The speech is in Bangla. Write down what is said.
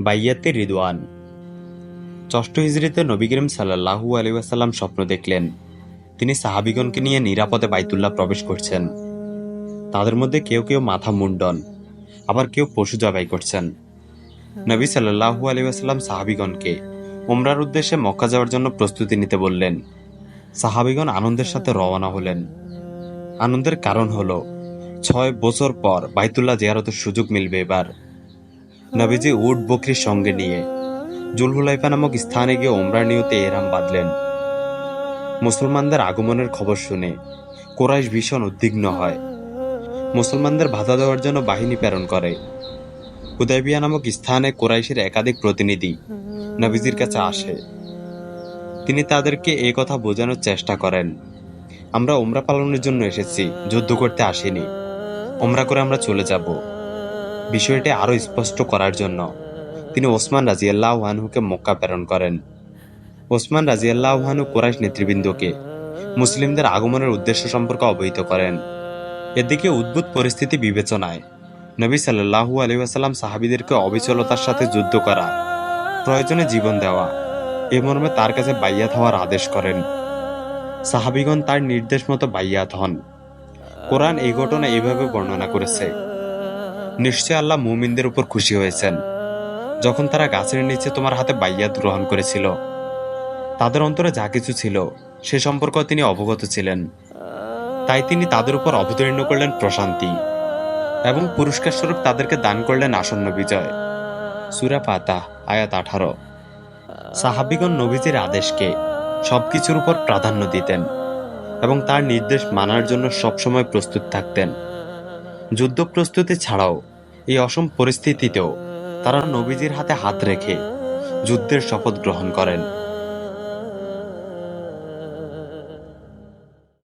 বাইয়াতে রিদওয়ান। ষষ্ঠ হিজড়িতে নবী করিম সাল্লাহু আলী ওয়াসাল্লাম স্বপ্ন দেখলেন, তিনি সাহাবিগণকে নিয়ে নিরাপদে বাইতুল্লাহ প্রবেশ করছেন। তাদের মধ্যে কেউ কেউ মাথা মুন্ডন, আবার কেউ পশু জবাই করছেন। নবী সাল্লাহু আলী ওয়াসাল্লাম সাহাবিগণকে উমরার উদ্দেশ্যে মক্কা যাওয়ার জন্য প্রস্তুতি নিতে বললেন। সাহাবিগণ আনন্দের সাথে রওনা হলেন। আনন্দের কারণ হলো, ছয় বছর পর বাইতুল্লাহ জিয়ারতের সুযোগ মিলবে এবার। নবীজি উট বকরির সঙ্গে নিয়ে জুলহুলাইফা নামক স্থানে গিয়ে ওমরা নিয়তে এরাম বাঁধলেন। মুসলমানদের আগমনের খবর শুনে কোরাইশ ভীষণ উদ্বিগ্ন হয়। মুসলমানদের বাধা দেওয়ার জন্য বাহিনী প্রেরণ করে। হুদাইবিয়া নামক স্থানে কোরাইশের একাধিক প্রতিনিধি নবীজির কাছে আসে। তিনি তাদেরকে এই কথা বোঝানোর চেষ্টা করেন, আমরা ওমরা পালনের জন্য এসেছি, যুদ্ধ করতে আসিনি। ওমরা করে আমরা চলে যাব। বিষয়টি আরও স্পষ্ট করার জন্য। তিনি ওসমান রাজিয়াল্লাহ ওয়ানহুকে মক্কা প্রেরণ করেন। ওসমান রাজিয়াল্লাহ ওয়ানহু কোরাইশ নেতৃবৃন্দকে মুসলিমদের আগমনের উদ্দেশ্য সম্পর্কে অবহিত করেন। এদিকে উদ্ভুত পরিস্থিতি বিবেচনায় নবী সাল্লাহু আলী আসাল্লাম সাহাবিদেরকে অবিচলতার সাথে যুদ্ধ করা, প্রয়োজনে জীবন দেওয়া, এ মর্মে তার কাছে বাইয়াত হওয়ার আদেশ করেন। সাহাবিগণ তার নির্দেশ মতো বাইয়াত হন। কোরআন এই ঘটনা এভাবে বর্ণনা করেছে নিশ্চয় আল্লাহ মুমিনদের উপর খুশি হয়েছেন। যখন তারা গাছের নিচে তোমার হাতে বাইয়াত গ্রহণ করেছিল, তাদের অন্তরে যা কিছু ছিল, সে সম্পর্কেও তিনি অবগত ছিলেন। তাই তিনি তাদের উপর অবতীর্ণ করলেন প্রশান্তি এবং পুরস্কার স্বরূপ তাদেরকে দান করলেন আসন্ন বিজয়। সুরা পাতা আয়াত আঠারো। সাহাবিগণ নবীজির আদেশকে সবকিছুর উপর প্রাধান্য দিতেন এবং তার নির্দেশ মানার জন্য সবসময় প্রস্তুত থাকতেন। যুদ্ধ প্রস্তুতি ছাড়াও এই অসম পরিস্থিতিতেও তারা নবীজির হাতে হাত রেখে যুদ্ধের শপথ গ্রহণ করেন।